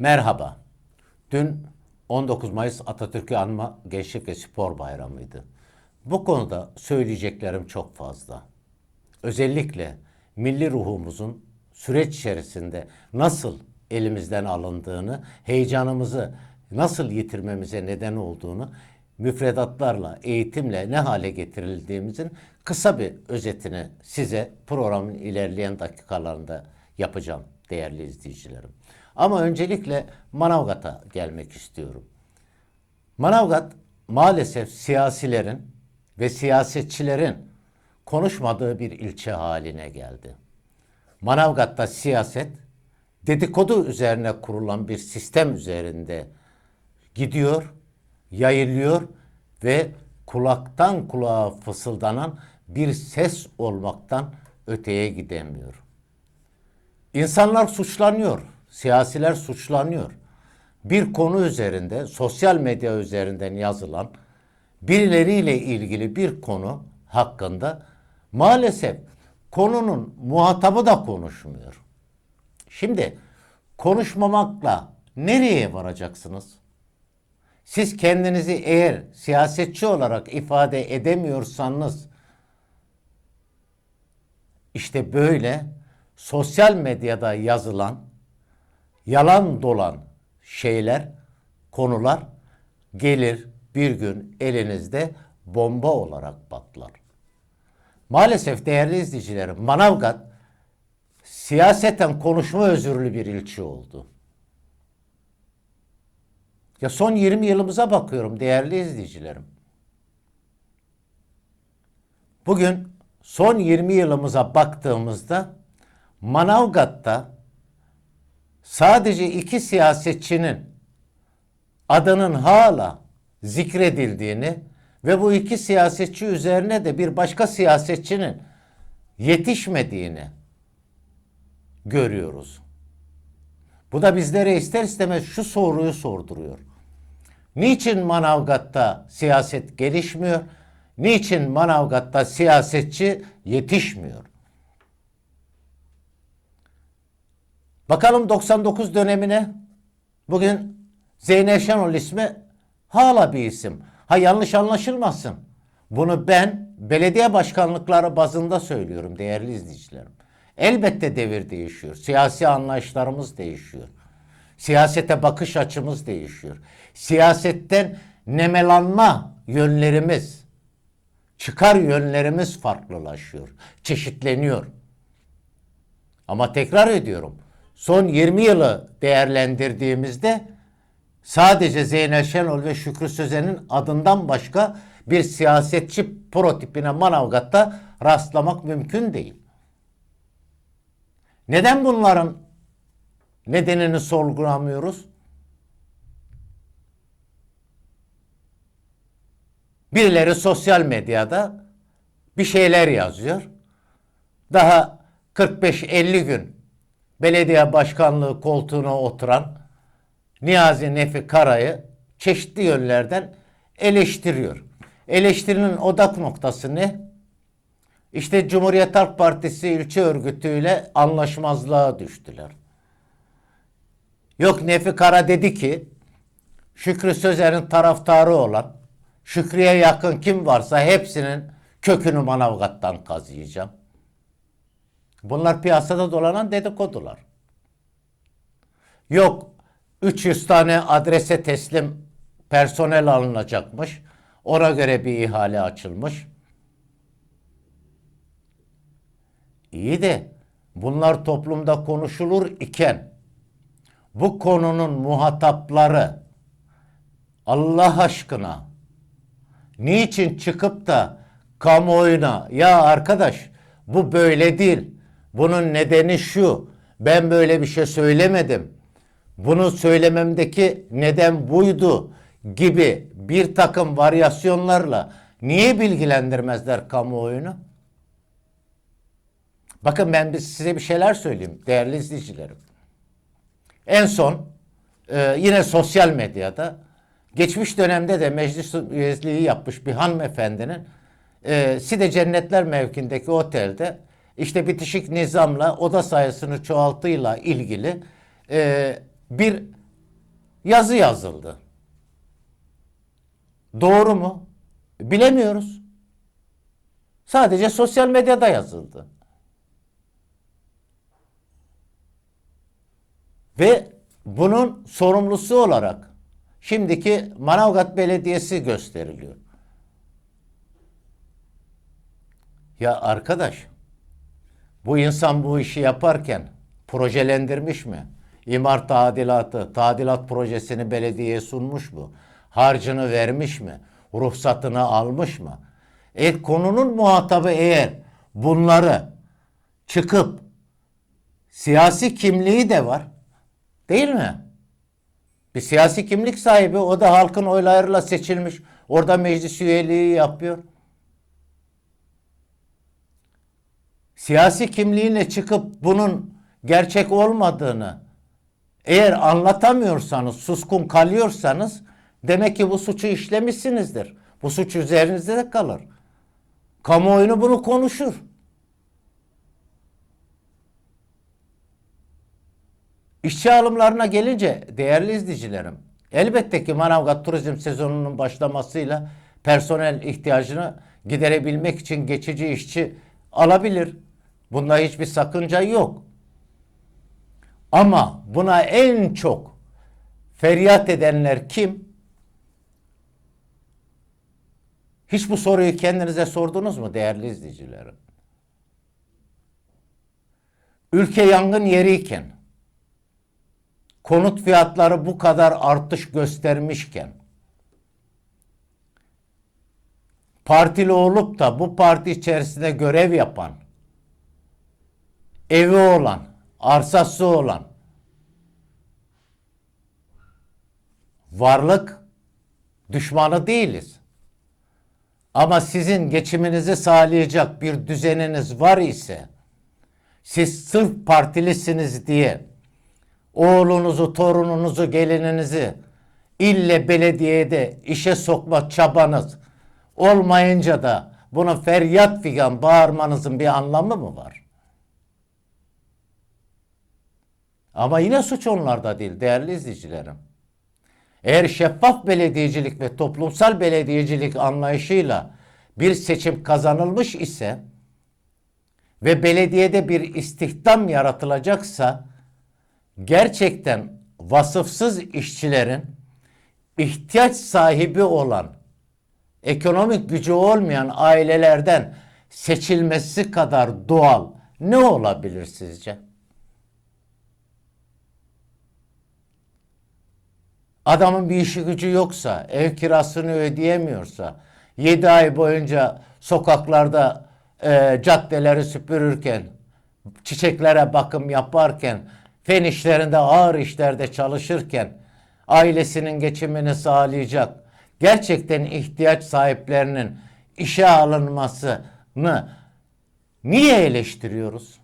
Merhaba. Dün 19 Mayıs Atatürk'ü anma Gençlik ve Spor Bayramı'ydı. Bu konuda söyleyeceklerim çok fazla. Özellikle milli ruhumuzun süreç içerisinde nasıl elimizden alındığını, heyecanımızı nasıl yitirmemize neden olduğunu, müfredatlarla, eğitimle ne hale getirildiğimizin kısa bir özetini size programın ilerleyen dakikalarında yapacağım değerli izleyicilerim. Ama öncelikle Manavgat'a gelmek istiyorum. Manavgat maalesef siyasilerin ve siyasetçilerin konuşmadığı bir ilçe haline geldi. Manavgat'ta siyaset dedikodu üzerine kurulan bir sistem üzerinde gidiyor, yayılıyor ve kulaktan kulağa fısıldanan bir ses olmaktan öteye gidemiyor. İnsanlar suçlanıyor, siyasiler suçlanıyor. Bir konu üzerinde, sosyal medya üzerinden yazılan birileriyle ilgili bir konu hakkında maalesef konunun muhatabı da konuşmuyor. Şimdi konuşmamakla nereye varacaksınız? Siz kendinizi eğer siyasetçi olarak ifade edemiyorsanız işte böyle sosyal medyada yazılan yalan dolan şeyler, konular gelir bir gün elinizde bomba olarak patlar. Maalesef değerli izleyicilerim Manavgat siyaseten konuşma özürlü bir ilçe oldu. Ya son 20 yılımıza bakıyorum değerli izleyicilerim. Bugün son 20 yılımıza baktığımızda Manavgat'ta sadece iki siyasetçinin adının hala zikredildiğini ve bu iki siyasetçi üzerine de bir başka siyasetçinin yetişmediğini görüyoruz. Bu da bizlere ister istemez şu soruyu sorduruyor. Niçin Manavgat'ta siyaset gelişmiyor? Niçin Manavgat'ta siyasetçi yetişmiyor? Bakalım 99 dönemine. Bugün Zeynep Şenol ismi hala bir isim. Ha yanlış anlaşılmasın. Bunu ben belediye başkanlıkları bazında söylüyorum değerli izleyicilerim. Elbette devir değişiyor. Siyasi anlayışlarımız değişiyor. Siyasete bakış açımız değişiyor. Siyasetten nemelanma yönlerimiz, çıkar yönlerimiz farklılaşıyor, çeşitleniyor. Ama tekrar ediyorum. Son 20 yılı değerlendirdiğimizde sadece Zeynep Şenol ve Şükrü Sözen'in adından başka bir siyasetçi prototipine Manavgat'ta rastlamak mümkün değil. Neden bunların nedenini sorgulamıyoruz? Birileri sosyal medyada bir şeyler yazıyor. Daha 45-50 gün belediye başkanlığı koltuğuna oturan Niyazi Nefi Kara'yı çeşitli yönlerden eleştiriyor. Eleştirinin odak noktası ne? İşte Cumhuriyet Halk Partisi ilçe örgütüyle anlaşmazlığa düştüler. Yok Nefi Kara dedi ki Şükrü Sözer'in taraftarı olan Şükrü'ye yakın kim varsa hepsinin kökünü Manavgat'tan kazıyacağım. Bunlar piyasada dolanan dedikodular. Yok 300 tane adrese teslim personel alınacakmış. Ona göre bir ihale açılmış. İyi de bunlar toplumda konuşulur iken bu konunun muhatapları Allah aşkına niçin çıkıp da kamuoyuna ya arkadaş bu böyle değil. Bunun nedeni şu. Ben böyle bir şey söylemedim. Bunu söylememdeki neden buydu gibi bir takım varyasyonlarla niye bilgilendirmezler kamuoyunu? Bakın ben size bir şeyler söyleyeyim değerli izleyicilerim. En son e, yine sosyal medyada geçmiş dönemde de meclis üyeliği yapmış bir hanımefendinin e, Side Cennetler mevkindeki otelde işte bitişik nizamla oda sayısını çoğaltıyla ilgili e, bir yazı yazıldı. Doğru mu? Bilemiyoruz. Sadece sosyal medyada yazıldı. Ve bunun sorumlusu olarak şimdiki Manavgat Belediyesi gösteriliyor. Ya arkadaş, bu insan bu işi yaparken projelendirmiş mi? İmar tadilatı, tadilat projesini belediyeye sunmuş mu? Harcını vermiş mi? Ruhsatını almış mı? E, konunun muhatabı eğer bunları çıkıp siyasi kimliği de var. Değil mi? Bir siyasi kimlik sahibi o da halkın oylarıyla seçilmiş. Orada meclis üyeliği yapıyor. Siyasi kimliğine çıkıp bunun gerçek olmadığını eğer anlatamıyorsanız, suskun kalıyorsanız demek ki bu suçu işlemişsinizdir. Bu suç üzerinizde de kalır. Kamuoyunu bunu konuşur. İşçi alımlarına gelince değerli izleyicilerim, elbette ki Manavgat turizm sezonunun başlamasıyla personel ihtiyacını giderebilmek için geçici işçi alabilir. Bunda hiçbir sakınca yok. Ama buna en çok feryat edenler kim? Hiç bu soruyu kendinize sordunuz mu değerli izleyicilerim? Ülke yangın yeriyken, konut fiyatları bu kadar artış göstermişken, partili olup da bu parti içerisinde görev yapan, evi olan, arsası olan, varlık düşmanı değiliz. Ama sizin geçiminizi sağlayacak bir düzeniniz var ise, siz sırf partilisiniz diye oğlunuzu, torununuzu, gelininizi ille belediyede işe sokma çabanız olmayınca da bunu feryat figan bağırmanızın bir anlamı mı var? Ama yine suç onlarda değil değerli izleyicilerim. Eğer şeffaf belediyecilik ve toplumsal belediyecilik anlayışıyla bir seçim kazanılmış ise ve belediyede bir istihdam yaratılacaksa gerçekten vasıfsız işçilerin ihtiyaç sahibi olan ekonomik gücü olmayan ailelerden seçilmesi kadar doğal ne olabilir sizce? Adamın bir işi gücü yoksa, ev kirasını ödeyemiyorsa, 7 ay boyunca sokaklarda e, caddeleri süpürürken, çiçeklere bakım yaparken, fen işlerinde ağır işlerde çalışırken, ailesinin geçimini sağlayacak, gerçekten ihtiyaç sahiplerinin işe alınmasını niye eleştiriyoruz?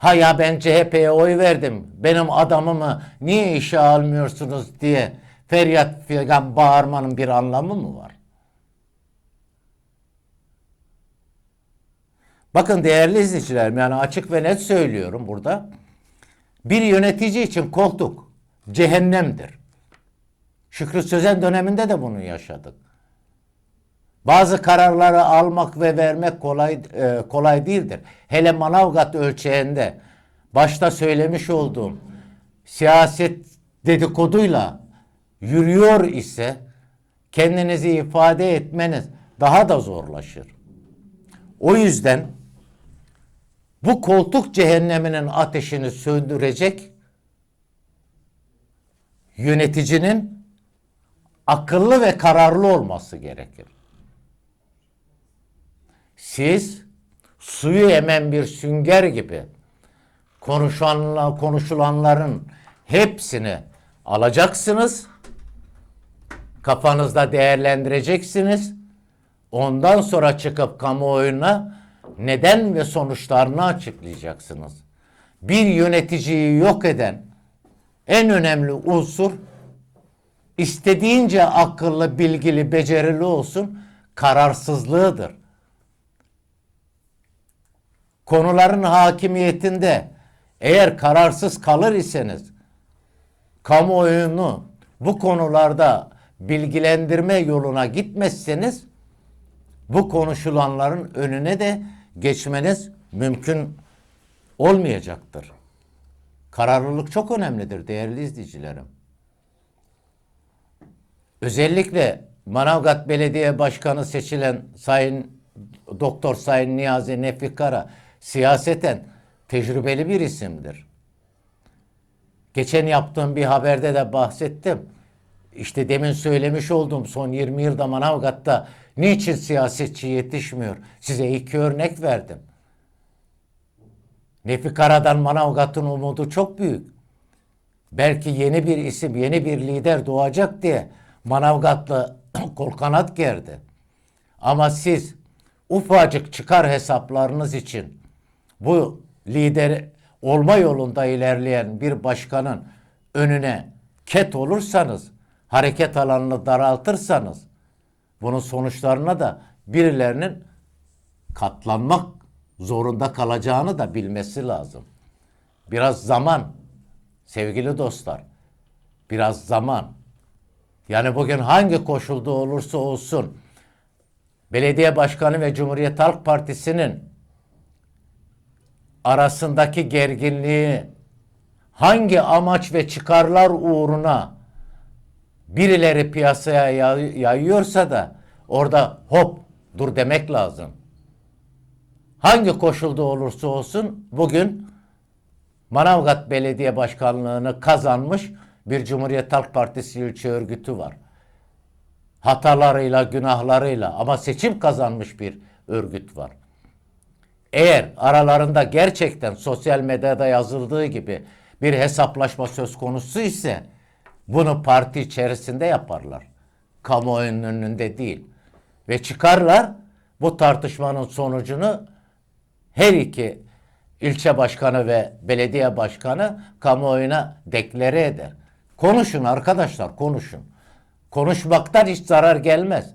Ha ya ben CHP'ye oy verdim. Benim adamımı niye işe almıyorsunuz diye feryat figan bağırmanın bir anlamı mı var? Bakın değerli izleyicilerim yani açık ve net söylüyorum burada. Bir yönetici için koltuk cehennemdir. Şükrü Sözen döneminde de bunu yaşadık. Bazı kararları almak ve vermek kolay e, kolay değildir. Hele Manavgat ölçeğinde başta söylemiş olduğum siyaset dedikoduyla yürüyor ise kendinizi ifade etmeniz daha da zorlaşır. O yüzden bu koltuk cehenneminin ateşini söndürecek yöneticinin akıllı ve kararlı olması gerekir. Siz suyu emen bir sünger gibi konuşanla konuşulanların hepsini alacaksınız. Kafanızda değerlendireceksiniz. Ondan sonra çıkıp kamuoyuna neden ve sonuçlarını açıklayacaksınız. Bir yöneticiyi yok eden en önemli unsur istediğince akıllı, bilgili, becerili olsun kararsızlığıdır. Konuların hakimiyetinde eğer kararsız kalır iseniz kamuoyunu bu konularda bilgilendirme yoluna gitmezseniz bu konuşulanların önüne de geçmeniz mümkün olmayacaktır. Kararlılık çok önemlidir değerli izleyicilerim. Özellikle Manavgat Belediye Başkanı seçilen Sayın Doktor Sayın Niyazi Nefik Kara siyaseten tecrübeli bir isimdir. Geçen yaptığım bir haberde de bahsettim. İşte demin söylemiş olduğum son 20 yılda Manavgat'ta niçin siyasetçi yetişmiyor? Size iki örnek verdim. Nefik Kara'dan Manavgat'ın umudu çok büyük. Belki yeni bir isim, yeni bir lider doğacak diye Manavgatlı kol kanat gerdi. Ama siz ufacık çıkar hesaplarınız için bu lider olma yolunda ilerleyen bir başkanın önüne ket olursanız, hareket alanını daraltırsanız bunun sonuçlarına da birilerinin katlanmak zorunda kalacağını da bilmesi lazım. Biraz zaman sevgili dostlar. Biraz zaman. Yani bugün hangi koşulda olursa olsun belediye başkanı ve Cumhuriyet Halk Partisi'nin arasındaki gerginliği hangi amaç ve çıkarlar uğruna birileri piyasaya yay- yayıyorsa da orada hop dur demek lazım. Hangi koşulda olursa olsun bugün Manavgat Belediye Başkanlığı'nı kazanmış bir Cumhuriyet Halk Partisi ilçe örgütü var. Hatalarıyla, günahlarıyla ama seçim kazanmış bir örgüt var. Eğer aralarında gerçekten sosyal medyada yazıldığı gibi bir hesaplaşma söz konusu ise bunu parti içerisinde yaparlar. Kamuoyunun önünde değil. Ve çıkarlar bu tartışmanın sonucunu her iki ilçe başkanı ve belediye başkanı kamuoyuna deklare eder. Konuşun arkadaşlar konuşun. Konuşmaktan hiç zarar gelmez.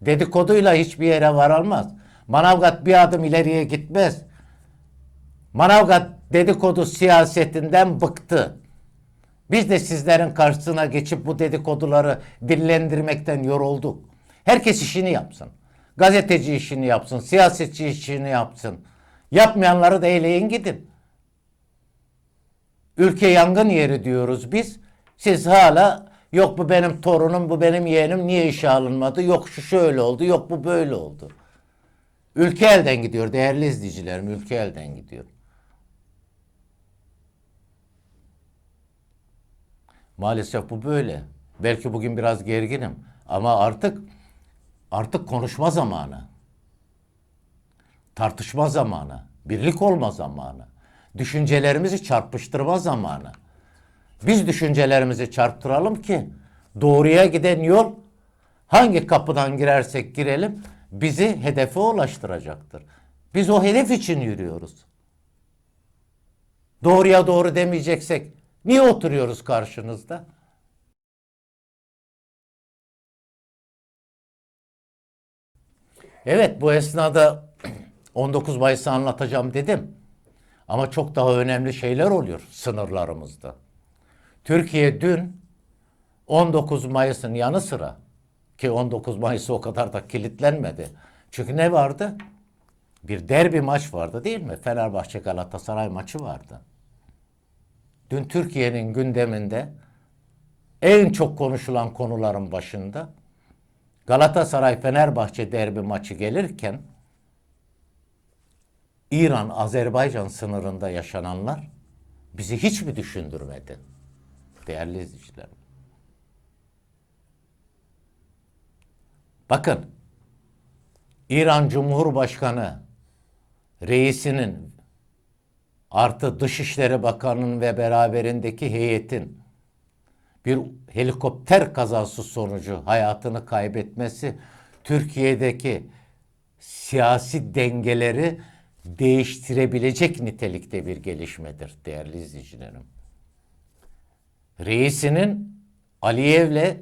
Dedikoduyla hiçbir yere varılmaz. Manavgat bir adım ileriye gitmez. Manavgat dedikodu siyasetinden bıktı. Biz de sizlerin karşısına geçip bu dedikoduları dillendirmekten yorulduk. Herkes işini yapsın. Gazeteci işini yapsın, siyasetçi işini yapsın. Yapmayanları da eleyin gidin. Ülke yangın yeri diyoruz biz. Siz hala yok bu benim torunum, bu benim yeğenim niye işe alınmadı? Yok şu şöyle oldu, yok bu böyle oldu. Ülke elden gidiyor değerli izleyicilerim, ülke elden gidiyor. Maalesef bu böyle. Belki bugün biraz gerginim ama artık artık konuşma zamanı. Tartışma zamanı, birlik olma zamanı, düşüncelerimizi çarpıştırma zamanı. Biz düşüncelerimizi çarptıralım ki doğruya giden yol hangi kapıdan girersek girelim bizi hedefe ulaştıracaktır. Biz o hedef için yürüyoruz. Doğruya doğru demeyeceksek niye oturuyoruz karşınızda? Evet bu esnada 19 Mayıs'ı anlatacağım dedim. Ama çok daha önemli şeyler oluyor sınırlarımızda. Türkiye dün 19 Mayıs'ın yanı sıra ki 19 Mayıs o kadar da kilitlenmedi. Çünkü ne vardı? Bir derbi maç vardı değil mi? Fenerbahçe Galatasaray maçı vardı. Dün Türkiye'nin gündeminde en çok konuşulan konuların başında Galatasaray Fenerbahçe derbi maçı gelirken İran Azerbaycan sınırında yaşananlar bizi hiç mi düşündürmedi? Değerli izleyicilerim. Bakın İran Cumhurbaşkanı reisinin artı Dışişleri Bakanı'nın ve beraberindeki heyetin bir helikopter kazası sonucu hayatını kaybetmesi Türkiye'deki siyasi dengeleri değiştirebilecek nitelikte bir gelişmedir değerli izleyicilerim. Reisinin Aliyev'le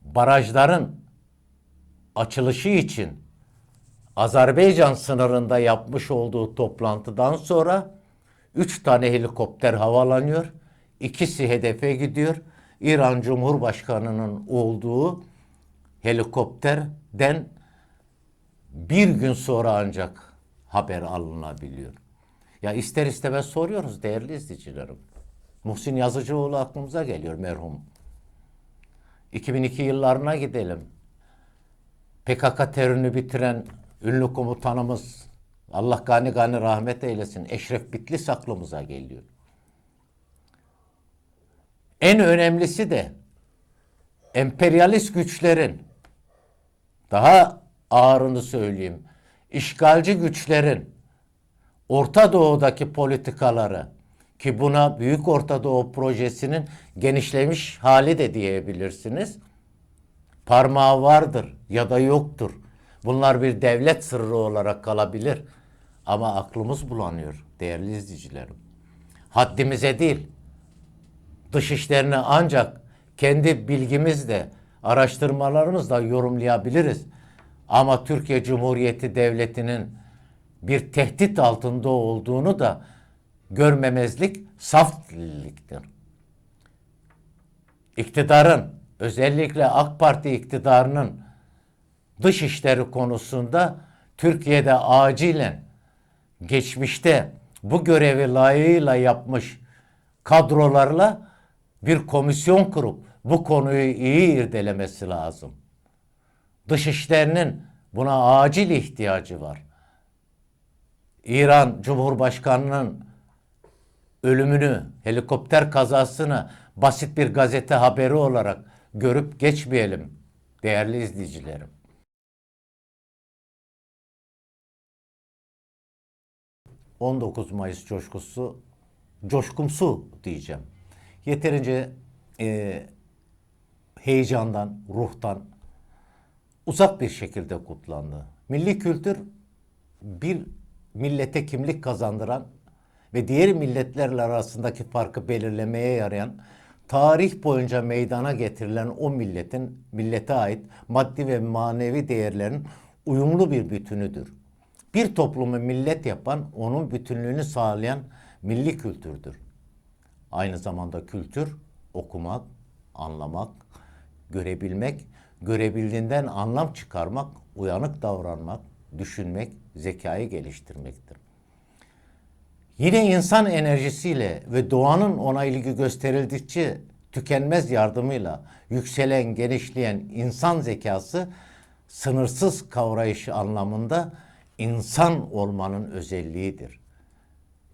barajların açılışı için Azerbaycan sınırında yapmış olduğu toplantıdan sonra üç tane helikopter havalanıyor. İkisi hedefe gidiyor. İran Cumhurbaşkanı'nın olduğu helikopterden bir gün sonra ancak haber alınabiliyor. Ya ister istemez soruyoruz değerli izleyicilerim. Muhsin Yazıcıoğlu aklımıza geliyor merhum. 2002 yıllarına gidelim. PKK terörünü bitiren ünlü komutanımız Allah gani gani rahmet eylesin Eşref Bitlis aklımıza geliyor. En önemlisi de emperyalist güçlerin daha ağırını söyleyeyim. işgalci güçlerin Orta Doğu'daki politikaları ki buna Büyük Orta Doğu projesinin genişlemiş hali de diyebilirsiniz. Parmağı vardır ya da yoktur. Bunlar bir devlet sırrı olarak kalabilir. Ama aklımız bulanıyor değerli izleyicilerim. Haddimize değil, dış işlerini ancak kendi bilgimizle, araştırmalarımızla yorumlayabiliriz. Ama Türkiye Cumhuriyeti Devleti'nin bir tehdit altında olduğunu da görmemezlik saf deliliktir. İktidarın, özellikle AK Parti iktidarının dış işleri konusunda Türkiye'de acilen geçmişte bu görevi layığıyla yapmış kadrolarla bir komisyon kurup bu konuyu iyi irdelemesi lazım. Dışişlerinin buna acil ihtiyacı var. İran Cumhurbaşkanı'nın ölümünü, helikopter kazasını basit bir gazete haberi olarak görüp geçmeyelim değerli izleyicilerim. ...19 Mayıs coşkusu, coşkumsu diyeceğim. Yeterince e, heyecandan, ruhtan uzak bir şekilde kutlandı. Milli kültür bir millete kimlik kazandıran ve diğer milletlerle arasındaki farkı belirlemeye yarayan tarih boyunca meydana getirilen o milletin millete ait maddi ve manevi değerlerin uyumlu bir bütünüdür. Bir toplumu millet yapan, onun bütünlüğünü sağlayan milli kültürdür. Aynı zamanda kültür okumak, anlamak, görebilmek, görebildiğinden anlam çıkarmak, uyanık davranmak, düşünmek, zekayı geliştirmektir. Yine insan enerjisiyle ve doğanın ona ilgi gösterildikçe tükenmez yardımıyla yükselen, genişleyen insan zekası sınırsız kavrayışı anlamında insan olmanın özelliğidir.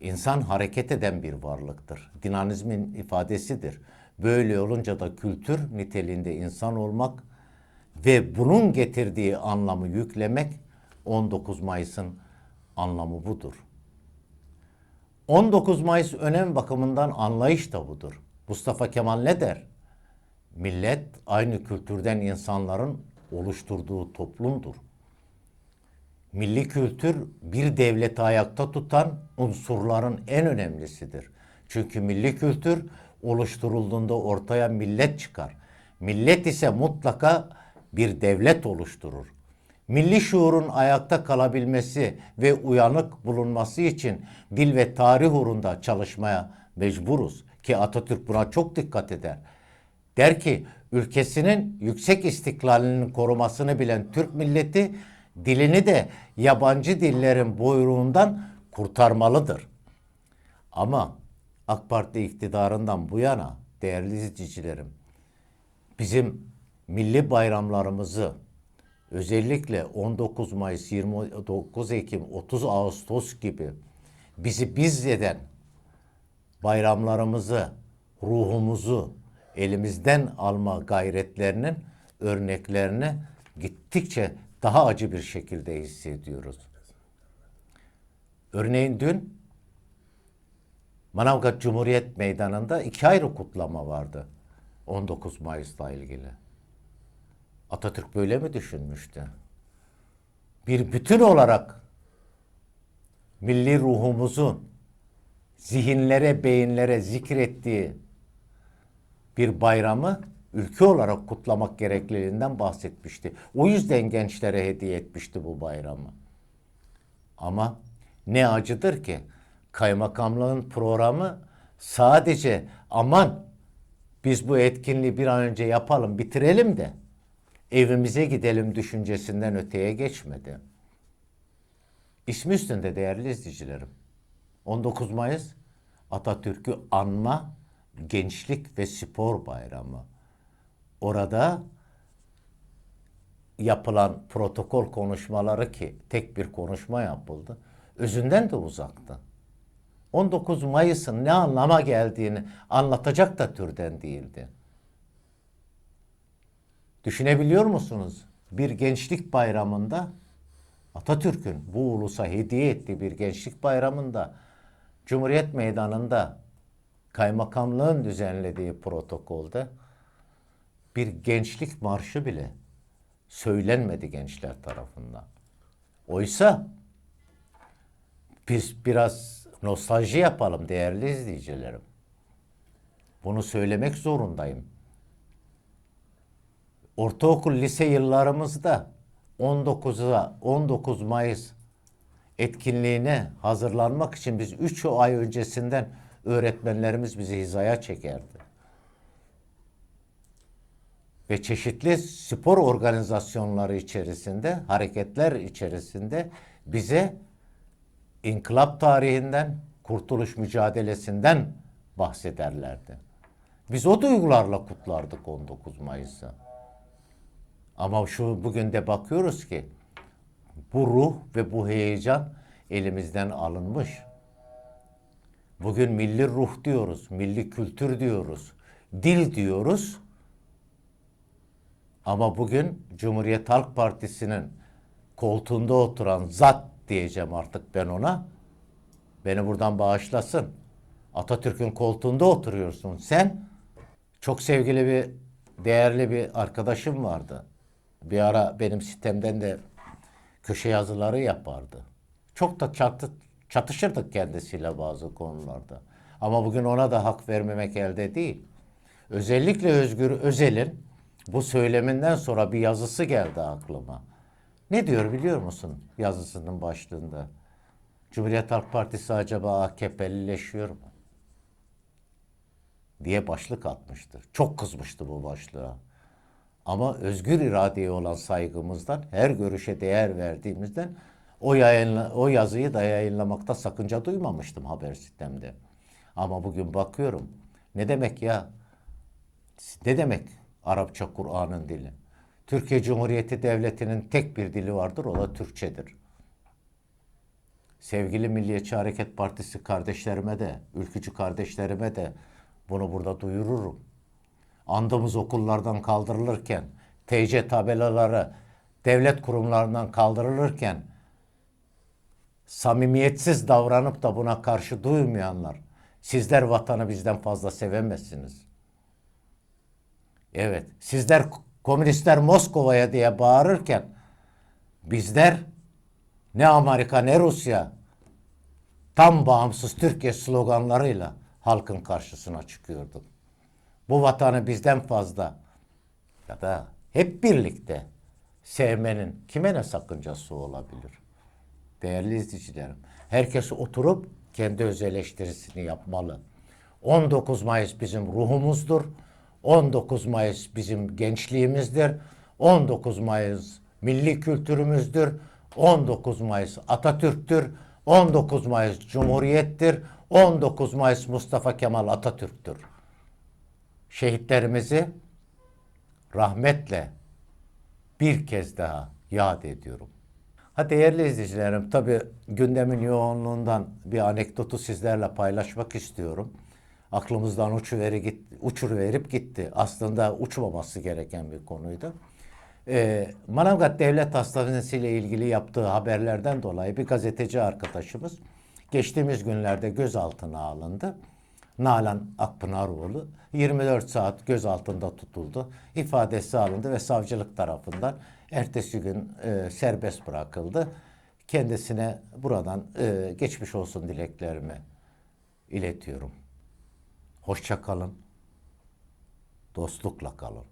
İnsan hareket eden bir varlıktır. Dinamizmin ifadesidir. Böyle olunca da kültür niteliğinde insan olmak ve bunun getirdiği anlamı yüklemek 19 Mayıs'ın anlamı budur. 19 Mayıs önem bakımından anlayış da budur. Mustafa Kemal ne der? Millet aynı kültürden insanların oluşturduğu toplumdur. Milli kültür bir devleti ayakta tutan unsurların en önemlisidir. Çünkü milli kültür oluşturulduğunda ortaya millet çıkar. Millet ise mutlaka bir devlet oluşturur. Milli şuurun ayakta kalabilmesi ve uyanık bulunması için dil ve tarih uğrunda çalışmaya mecburuz ki Atatürk buna çok dikkat eder. Der ki ülkesinin yüksek istiklalinin korumasını bilen Türk milleti dilini de yabancı dillerin buyruğundan kurtarmalıdır. Ama AK Parti iktidarından bu yana değerli izleyicilerim bizim milli bayramlarımızı özellikle 19 Mayıs, 29 Ekim, 30 Ağustos gibi bizi biz eden bayramlarımızı, ruhumuzu elimizden alma gayretlerinin örneklerini gittikçe daha acı bir şekilde hissediyoruz. Örneğin dün Manavgat Cumhuriyet Meydanı'nda iki ayrı kutlama vardı 19 Mayıs'la ilgili. Atatürk böyle mi düşünmüştü? Bir bütün olarak milli ruhumuzun zihinlere, beyinlere zikrettiği bir bayramı ülke olarak kutlamak gerekliliğinden bahsetmişti. O yüzden gençlere hediye etmişti bu bayramı. Ama ne acıdır ki kaymakamlığın programı sadece aman biz bu etkinliği bir an önce yapalım, bitirelim de evimize gidelim düşüncesinden öteye geçmedi. İsmi üstünde değerli izleyicilerim. 19 Mayıs Atatürk'ü anma gençlik ve spor bayramı. Orada yapılan protokol konuşmaları ki tek bir konuşma yapıldı. Özünden de uzaktı. 19 Mayıs'ın ne anlama geldiğini anlatacak da türden değildi. Düşünebiliyor musunuz? Bir gençlik bayramında Atatürk'ün bu ulusa hediye ettiği bir gençlik bayramında Cumhuriyet Meydanı'nda kaymakamlığın düzenlediği protokolde bir gençlik marşı bile söylenmedi gençler tarafından. Oysa biz biraz nostalji yapalım değerli izleyicilerim. Bunu söylemek zorundayım. Ortaokul, lise yıllarımızda 19'a 19 Mayıs etkinliğine hazırlanmak için biz 3 ay öncesinden öğretmenlerimiz bizi hizaya çekerdi. Ve çeşitli spor organizasyonları içerisinde, hareketler içerisinde bize inkılap tarihinden, kurtuluş mücadelesinden bahsederlerdi. Biz o duygularla kutlardık 19 Mayıs'ı. Ama şu bugün de bakıyoruz ki bu ruh ve bu heyecan elimizden alınmış. Bugün milli ruh diyoruz, milli kültür diyoruz, dil diyoruz. Ama bugün Cumhuriyet Halk Partisi'nin koltuğunda oturan zat diyeceğim artık ben ona. Beni buradan bağışlasın. Atatürk'ün koltuğunda oturuyorsun sen. Çok sevgili bir, değerli bir arkadaşım vardı. Bir ara benim sitemden de köşe yazıları yapardı. Çok da çatı, çatışırdık kendisiyle bazı konularda. Ama bugün ona da hak vermemek elde değil. Özellikle Özgür Özel'in bu söyleminden sonra bir yazısı geldi aklıma. Ne diyor biliyor musun yazısının başlığında? Cumhuriyet Halk Partisi acaba AKP'lileşiyor mu? diye başlık atmıştır. Çok kızmıştı bu başlığa. Ama özgür iradeye olan saygımızdan, her görüşe değer verdiğimizden o, yayınla, o yazıyı da yayınlamakta sakınca duymamıştım haber sistemde. Ama bugün bakıyorum. Ne demek ya? Ne demek Arapça Kur'an'ın dili? Türkiye Cumhuriyeti Devleti'nin tek bir dili vardır, o da Türkçedir. Sevgili Milliyetçi Hareket Partisi kardeşlerime de, ülkücü kardeşlerime de bunu burada duyururum. Andımız okullardan kaldırılırken, TC tabelaları devlet kurumlarından kaldırılırken, samimiyetsiz davranıp da buna karşı duymayanlar, sizler vatanı bizden fazla sevemezsiniz. Evet, sizler komünistler Moskova'ya diye bağırırken, bizler ne Amerika ne Rusya tam bağımsız Türkiye sloganlarıyla halkın karşısına çıkıyorduk. Bu vatanı bizden fazla ya da hep birlikte sevmenin kime ne sakıncası olabilir? Değerli izleyicilerim, herkes oturup kendi öz eleştirisini yapmalı. 19 Mayıs bizim ruhumuzdur. 19 Mayıs bizim gençliğimizdir. 19 Mayıs milli kültürümüzdür. 19 Mayıs Atatürk'tür. 19 Mayıs Cumhuriyet'tir. 19 Mayıs Mustafa Kemal Atatürk'tür. Şehitlerimizi rahmetle bir kez daha yad ediyorum. Ha değerli izleyicilerim, tabi gündemin yoğunluğundan bir anekdotu sizlerle paylaşmak istiyorum. Aklımızdan uçuveri git, uçuruverip gitti. Aslında uçmaması gereken bir konuydu. Ee, Manavgat Devlet Hastanesi ile ilgili yaptığı haberlerden dolayı bir gazeteci arkadaşımız geçtiğimiz günlerde gözaltına alındı. Nalan Akpınaroğlu 24 saat gözaltında tutuldu. İfadesi alındı ve savcılık tarafından ertesi gün e, serbest bırakıldı. Kendisine buradan e, geçmiş olsun dileklerimi iletiyorum. Hoşça kalın. Dostlukla kalın.